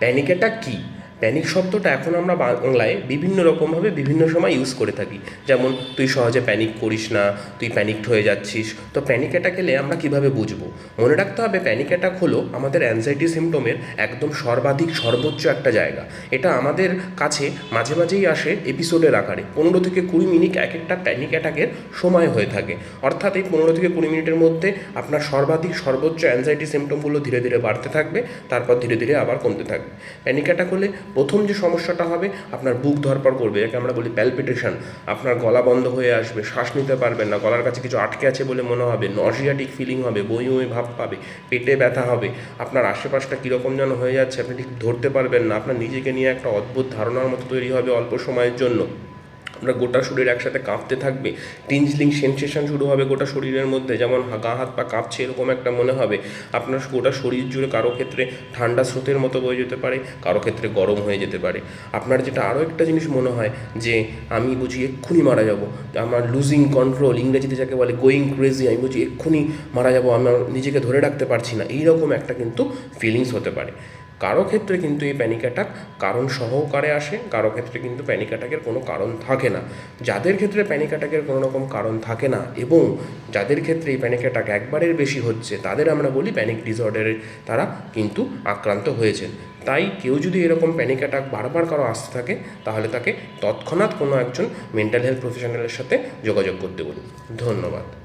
Panic attack কী? Panic শব্দটা এখন আমরা বাংলায় বিভিন্ন রকমভাবে বিভিন্ন সময় ইউজ করে থাকি। যেমন, তুই সহজে প্যানিক করিস না, তুই প্যানিকড হয়ে যাচ্ছিস। তো প্যানিক অ্যাটাক এলে আমরা কীভাবে বুঝব? মনে রাখতে হবে প্যানিক অ্যাটাক হলো আমাদের অ্যাংজাইটি সিমটমের একদম সর্বাধিক সর্বোচ্চ একটা জায়গা। এটা আমাদের কাছে মাঝে মাঝেই আসে এপিসোডের আকারে। পনেরো থেকে কুড়ি মিনিট এক একটা প্যানিক অ্যাটাকের সময় হয়ে থাকে। অর্থাৎ এই পনেরো থেকে কুড়ি মিনিটের মধ্যে আপনার সর্বাধিক সর্বোচ্চ অ্যাংজাইটি সিমটমগুলো ধীরে ধীরে বাড়তে থাকবে, তারপর ধীরে ধীরে আবার কমতে থাকবে। প্যানিক অ্যাটাক হলে প্রথম যে সমস্যাটা হবে, আপনার বুক ধরপড় করবে। যাকে আমরা বলি প্যালপিটেশন আপনার গলা বন্ধ হয়ে আসবে, শ্বাস নিতে পারবেন না, গলার কাছে কিছু আটকে আছে বলে মনে হবে নজিয়াটিক ফিলিং হবে বই বই ভাব পাবে, পেটে ব্যথা হবে। আপনার আশেপাশটা কীরকম যেন হয়ে যাচ্ছে, আপনি ঠিক ধরতে পারবেন না। আপনার নিজেকে নিয়ে একটা অদ্ভুত ধারণার মতো তৈরি হবে অল্প সময়ের জন্য। আপনার গোটা শরীর একসাথে কাঁপতে থাকবে। টিঞ্জলিং সেনসেশন শুরু হবে গোটা শরীরের মধ্যে, যেমন গা, হাত, পা কাঁপছে, এরকম একটা মনে হবে। আপনার গোটা শরীর জুড়ে কারও ক্ষেত্রে ঠান্ডা স্রোতের মতো বয়ে যেতে পারে, কারও ক্ষেত্রে গরম হয়ে যেতে পারে। আপনার যেটা আরও একটা জিনিস মনে হয় যে, আমি বুঝি এক্ষুনি মারা যাব। আমার লুজিং কন্ট্রোল ইংরেজিতে যাকে বলে গোয়িং ক্রেজি আমি বুঝি এক্ষুনি মারা যাব আমার নিজেকে ধরে রাখতে পারছি না। এইরকম একটা কিন্তু ফিলিংস হতে পারে। কারও ক্ষেত্রে কিন্তু এই প্যানিক অ্যাটাক কারণ সহকারে আসে, কারও ক্ষেত্রে কিন্তু প্যানিক অ্যাটাকের কোনো কারণ থাকে না। যাদের ক্ষেত্রে প্যানিক অ্যাটাকের কোনো রকম কারণ থাকে না এবং যাদের ক্ষেত্রে এই প্যানিক অ্যাটাক একবারের বেশি হচ্ছে, তাদের আমরা বলি প্যানিক ডিসঅর্ডারে তারা কিন্তু আক্রান্ত হয়েছেন তাই কেউ যদি এরকম প্যানিক অ্যাটাক বারবার কারও আসতে থাকে, তাহলে তাকে তৎক্ষণাৎ কোনো একজন মেন্টাল হেলথ প্রফেশনালের সাথে যোগাযোগ করতে বলুন। ধন্যবাদ।